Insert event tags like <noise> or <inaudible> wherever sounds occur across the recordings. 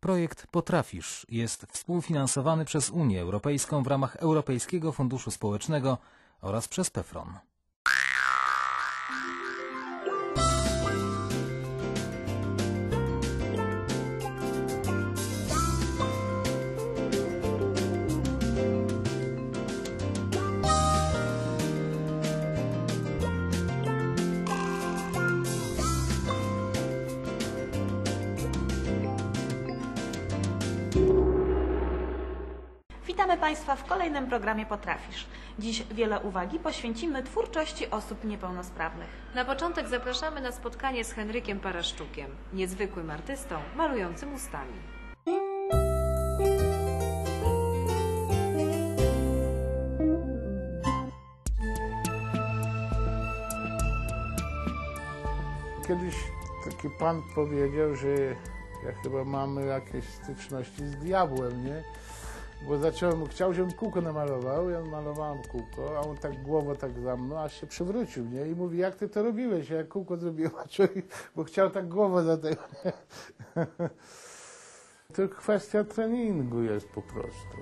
Projekt Potrafisz jest współfinansowany przez Unię Europejską w ramach Europejskiego Funduszu Społecznego oraz przez PEFRON. Witamy Państwa w kolejnym programie Potrafisz. Dziś wiele uwagi poświęcimy twórczości osób niepełnosprawnych. Na początek zapraszamy na spotkanie z Henrykiem Paraszczukiem, niezwykłym artystą malującym ustami. Kiedyś taki pan powiedział, że ja chyba mamy jakieś styczności z diabłem, nie? Bo zacząłem, chciał, żebym kółko namalował, ja malowałem kółko, a on tak głową tak za mną, aż się przewrócił, nie? I mówi, jak ty to robiłeś? Ja kółko zrobiłem, bo chciał tak głową za tego? <laughs> To kwestia treningu jest po prostu.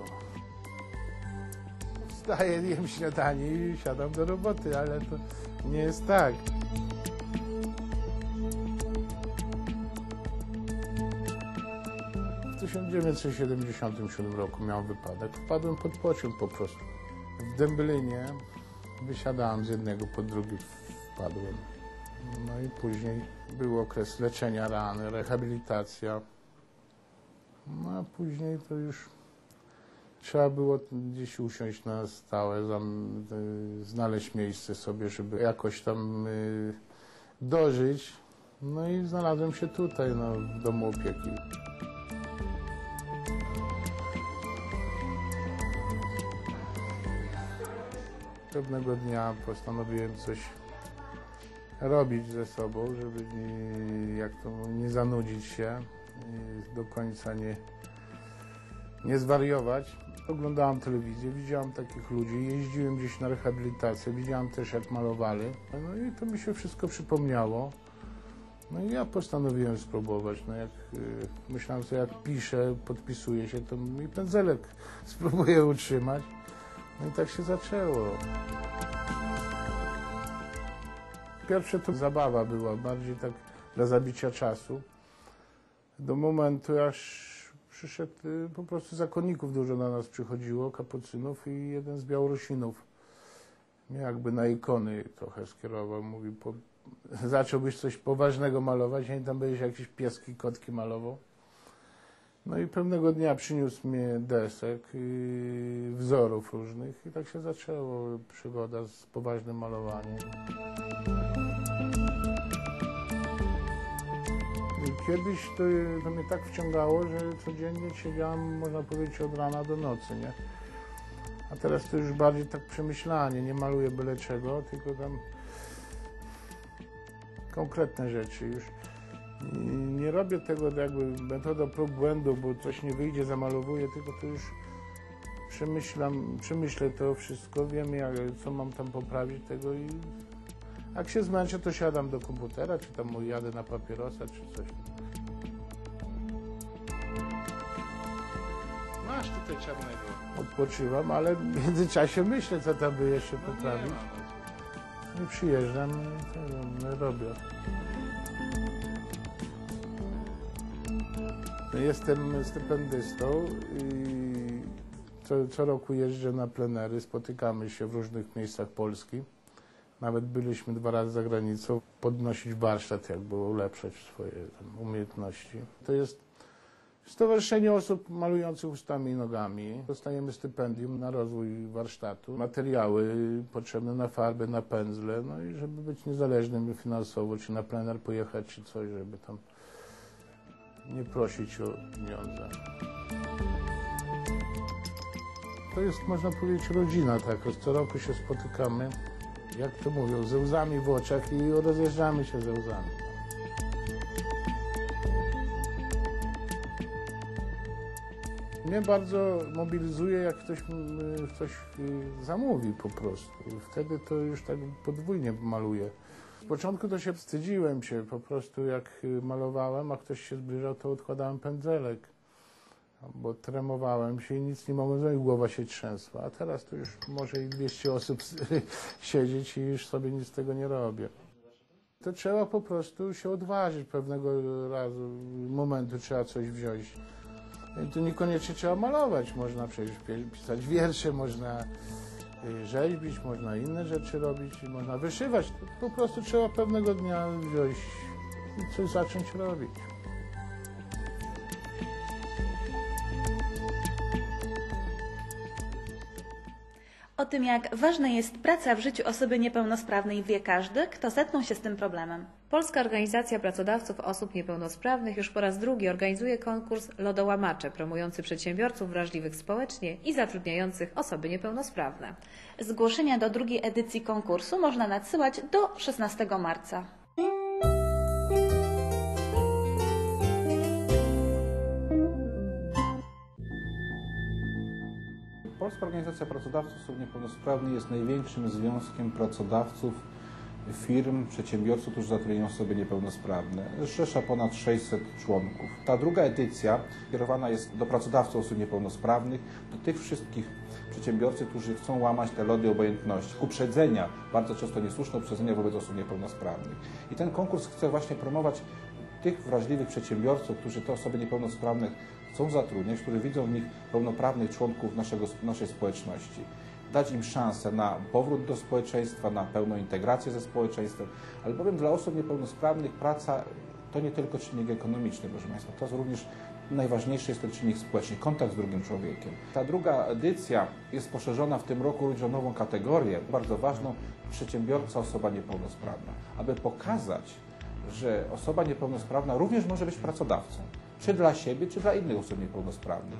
Wstaję, jem śniadanie i siadam do roboty, ale to nie jest tak. 1977 roku miałem wypadek. Wpadłem pod pociąg po prostu. W Dęblinie wysiadałem z jednego, pod drugi wpadłem. No i później był okres leczenia rany, rehabilitacja. No a później to już trzeba było gdzieś usiąść na stałe, zam, y, znaleźć miejsce sobie, żeby jakoś tam y, dożyć. No i znalazłem się tutaj, no, w domu opieki. Pewnego dnia postanowiłem coś robić ze sobą, żeby nie, jak to, nie zanudzić się, do końca nie, nie zwariować. Oglądałem telewizję, widziałem takich ludzi, jeździłem gdzieś na rehabilitację, widziałem też jak malowali. No i to mi się wszystko przypomniało. No i ja postanowiłem spróbować. No jak y, myślałem sobie, jak piszę, podpisuję się, to mi pędzelek <laughs> spróbuję utrzymać. No i tak się zaczęło. Pierwsze to zabawa była, bardziej tak dla zabicia czasu. Do momentu, aż przyszedł y, po prostu zakonników dużo na nas przychodziło, kapucynów i jeden z Białorusinów mnie jakby na ikony trochę skierował. Mówi, po, zacząłbyś coś poważnego malować, a nie tam będziesz jakieś pieski, kotki malował. No i pewnego dnia przyniósł mnie desek, i wzorów różnych i tak się zaczęło przygoda z poważnym malowaniem. Kiedyś to, to mnie tak wciągało, że codziennie siedziałem, można powiedzieć, od rana do nocy, nie? A teraz to już bardziej tak przemyślanie, nie maluję byle czego, tylko tam konkretne rzeczy już. Nie robię tego jakby metodą prób błędu, bo coś nie wyjdzie, zamalowuję, tylko to już przemyślam, przemyślę to wszystko, wiem jak, co mam tam poprawić tego i jak się zmęczę, to siadam do komputera, czy tam jadę na papierosa, czy coś. Masz tutaj czarnego. Odpoczywam, ale w międzyczasie myślę, co tam by jeszcze poprawić. I przyjeżdżam, no, robię. Jestem stypendystą i co, co roku jeżdżę na plenery, spotykamy się w różnych miejscach Polski. Nawet byliśmy dwa razy za granicą, podnosić warsztat, jakby ulepszać swoje tam, umiejętności. To jest Stowarzyszenie Osób Malujących Ustami i Nogami. Dostajemy stypendium na rozwój warsztatu, materiały potrzebne na farby, na pędzle, no i żeby być niezależnym finansowo, czy na plener pojechać, czy coś, żeby tam nie prosić o pieniądze. To jest, można powiedzieć, rodzina taka. Co roku się spotykamy, jak to mówią, ze łzami w oczach i rozjeżdżamy się ze łzami. Mnie bardzo mobilizuje, jak ktoś coś y, zamówi po prostu. Wtedy to już tak podwójnie maluję. Z początku to się wstydziłem się, po prostu jak y, malowałem, a ktoś się zbliżał, to odkładałem pędzelek. bo tremowałem się i nic nie mogłem zrobić, głowa się trzęsła, a teraz tu już może i 200 osób <laughs> siedzieć i już sobie nic z tego nie robię. To trzeba po prostu się odważyć pewnego razu, momentu trzeba coś wziąć. I to niekoniecznie trzeba malować, można przecież pi- pisać wiersze, można rzeźbić, można inne rzeczy robić, można wyszywać. Po prostu trzeba pewnego dnia wziąć i coś zacząć robić. O tym, jak ważna jest praca w życiu osoby niepełnosprawnej wie każdy, kto zetknął się z tym problemem. Polska Organizacja Pracodawców Osób Niepełnosprawnych już po raz drugi organizuje konkurs Lodołamacze, promujący przedsiębiorców wrażliwych społecznie i zatrudniających osoby niepełnosprawne. Zgłoszenia do drugiej edycji konkursu można nadsyłać do 16 marca. Polska Organizacja Pracodawców Osób Niepełnosprawnych jest największym związkiem pracodawców, firm, przedsiębiorców, którzy zatrudniają osoby niepełnosprawne. Zrzesza ponad 600 członków. Ta druga edycja kierowana jest do pracodawców osób niepełnosprawnych, do tych wszystkich przedsiębiorców, którzy chcą łamać te lody obojętności, uprzedzenia, bardzo często niesłuszne uprzedzenia wobec osób niepełnosprawnych. I ten konkurs chce właśnie promować tych wrażliwych przedsiębiorców, którzy te osoby niepełnosprawne chcą zatrudniać, którzy widzą w nich pełnoprawnych członków naszego, naszej społeczności. Dać im szansę na powrót do społeczeństwa, na pełną integrację ze społeczeństwem, ale powiem, dla osób niepełnosprawnych praca to nie tylko czynnik ekonomiczny, proszę Państwa, to jest również najważniejszy jest ten czynnik społeczny, kontakt z drugim człowiekiem. Ta druga edycja jest poszerzona w tym roku również o nową kategorię, bardzo ważną, przedsiębiorca, osoba niepełnosprawna, aby pokazać, że osoba niepełnosprawna również może być pracodawcą, czy dla siebie, czy dla innych osób niepełnosprawnych.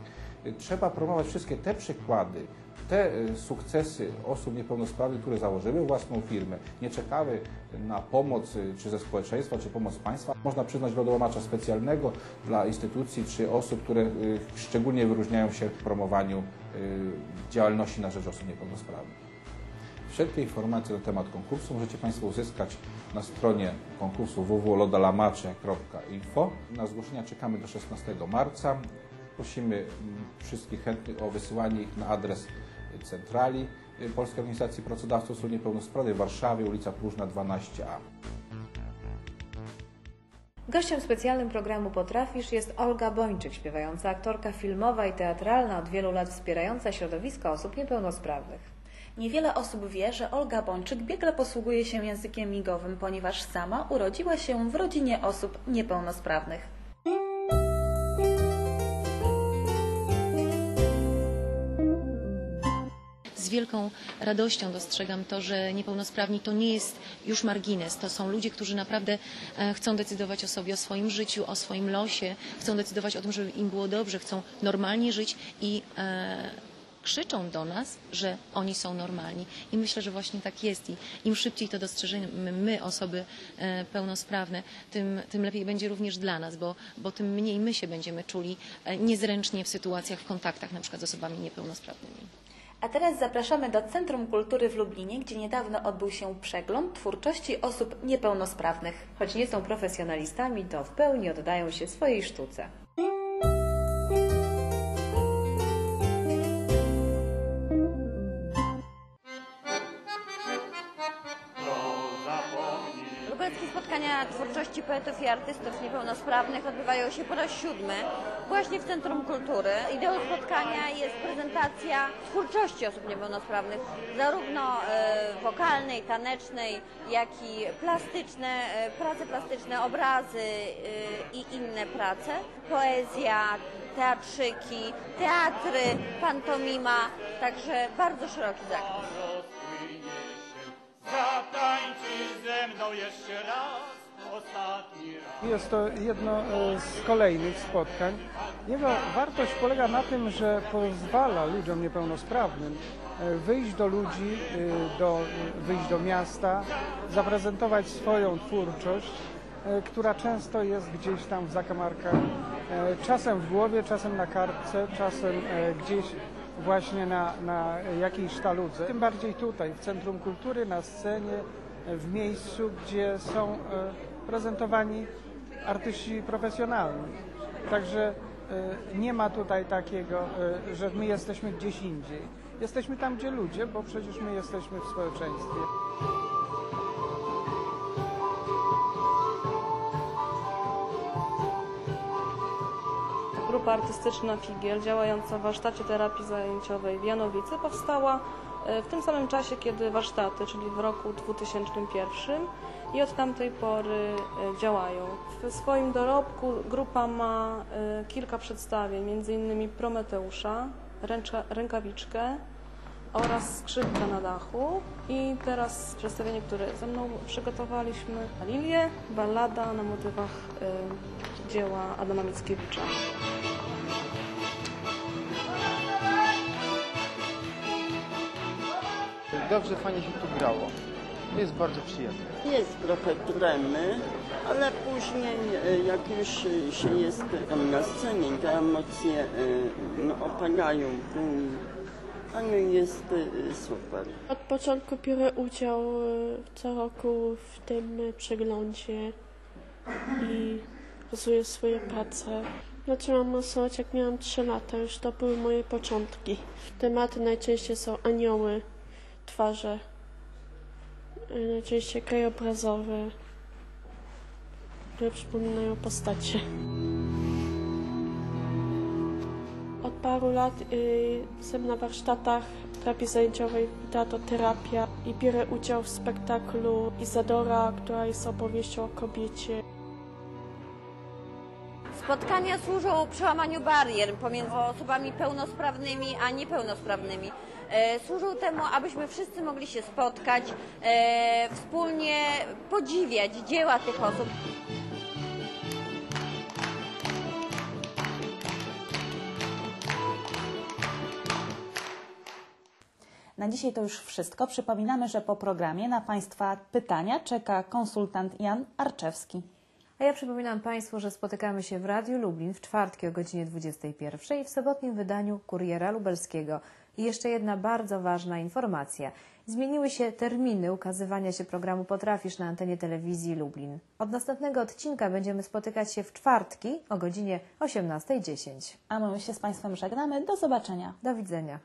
Trzeba promować wszystkie te przykłady, te y, sukcesy osób niepełnosprawnych, które założyły własną firmę, nie czekały na pomoc y, czy ze społeczeństwa, czy pomoc państwa. Można przyznać lodołamacza specjalnego dla instytucji czy osób, które y, szczególnie wyróżniają się w promowaniu działalności na rzecz osób niepełnosprawnych. Wszelkie informacje na temat konkursu możecie Państwo uzyskać na stronie konkursu www.lodalamacze.info. Na zgłoszenia czekamy do 16 marca. Prosimy mm, wszystkich chętnych o wysyłanie ich na adres centrali Polskiej Organizacji Pracodawców Osób Niepełnosprawnych w Warszawie, ulica Próżna 12A. Gościem specjalnym programu Potrafisz jest Olga Bończyk, śpiewająca aktorka filmowa i teatralna, od wielu lat wspierająca środowisko osób niepełnosprawnych. Niewiele osób wie, że Olga Bończyk biegle posługuje się językiem migowym, ponieważ sama urodziła się w rodzinie osób niepełnosprawnych. Z wielką radością dostrzegam to, że niepełnosprawni to nie jest już margines. To są ludzie, którzy naprawdę e, chcą decydować o sobie, o swoim życiu, o swoim losie, chcą decydować o tym, żeby im było dobrze, chcą normalnie żyć i e, krzyczą do nas, że oni są normalni. I myślę, że właśnie tak jest. I im szybciej to dostrzeżemy my, osoby e, pełnosprawne, tym, tym lepiej będzie również dla nas, bo, bo tym mniej my się będziemy czuli niezręcznie w sytuacjach, w kontaktach na przykład z osobami niepełnosprawnymi. A teraz zapraszamy do Centrum Kultury w Lublinie, gdzie niedawno odbył się przegląd twórczości osób niepełnosprawnych. Choć nie są profesjonalistami, to w pełni oddają się swojej sztuce. Poetów i artystów niepełnosprawnych odbywają się po raz siódmy właśnie w Centrum Kultury. Ideą spotkania jest prezentacja twórczości osób niepełnosprawnych, zarówno e, wokalnej, tanecznej, jak i plastyczne, e, prace plastyczne, obrazy e, i inne prace, poezja, teatrzyki, teatry, pantomima, także bardzo szeroki zakres. Zatańczysz ze mną jeszcze raz. Jest to jedno e, z kolejnych spotkań. Jego wartość polega na tym, że pozwala ludziom niepełnosprawnym e, wyjść do ludzi, e, do, wyjść do miasta, zaprezentować swoją twórczość, która często jest gdzieś tam w zakamarkach, czasem w głowie, czasem na kartce, czasem gdzieś właśnie na, na jakiejś sztaludze. Tym bardziej tutaj, w Centrum Kultury, na scenie, w miejscu, gdzie są prezentowani artyści profesjonalni. Także y, nie ma tutaj takiego, y, że my jesteśmy gdzieś indziej. Jesteśmy tam, gdzie ludzie, bo przecież my jesteśmy w społeczeństwie. Grupa artystyczna Figiel, działająca w warsztacie terapii zajęciowej w Janowicy, powstała e, w tym samym czasie, kiedy warsztaty, czyli w roku 2001 i od tamtej pory e, działają. W swoim dorobku grupa ma e, kilka przedstawień, m.in. Prometeusza, ręcza, rękawiczkę oraz skrzypka na dachu. I teraz przedstawienie, które ze mną przygotowaliśmy, Lilię, ballada na motywach e, dzieła Adama Mickiewicza. Dobrze, fajnie się tu grało. Jest bardzo przyjemne. Jest trochę tremy, ale później e, jak już się jest na scenie, te emocje e, no, opadają. Ale jest e, super. Od początku biorę udział co roku w tym przeglądzie i rysuję swoje prace. Zaczęłam rysować jak miałam 3 lata, już to były moje początki. Tematy najczęściej są anioły, twarze, e, najczęściej krajobrazowe, które przypominają postacie. Od paru lat y, jestem na warsztatach terapii zajęciowej teatroterapia i biorę udział w spektaklu Izadora, która jest opowieścią o kobiecie. Spotkania służą przełamaniu barier pomiędzy osobami pełnosprawnymi a niepełnosprawnymi. E, służą temu, abyśmy wszyscy mogli się spotkać, e, wspólnie podziwiać dzieła tych osób. Na dzisiaj to już wszystko. Przypominamy, że po programie na Państwa pytania czeka konsultant Jan Arczewski. A ja przypominam Państwu, że spotykamy się w Radiu Lublin w czwartki o godzinie 21 i w sobotnim wydaniu Kuriera Lubelskiego. I jeszcze jedna bardzo ważna informacja. Zmieniły się terminy ukazywania się programu Potrafisz na antenie telewizji Lublin. Od następnego odcinka będziemy spotykać się w czwartki o godzinie 18.10. A my się z Państwem żegnamy. Do zobaczenia. Do widzenia.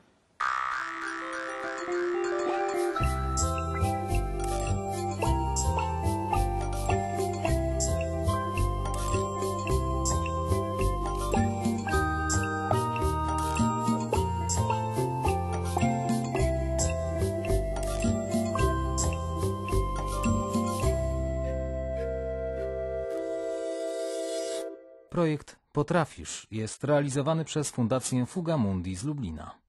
Potrafisz jest realizowany przez Fundację Fuga Mundi z Lublina.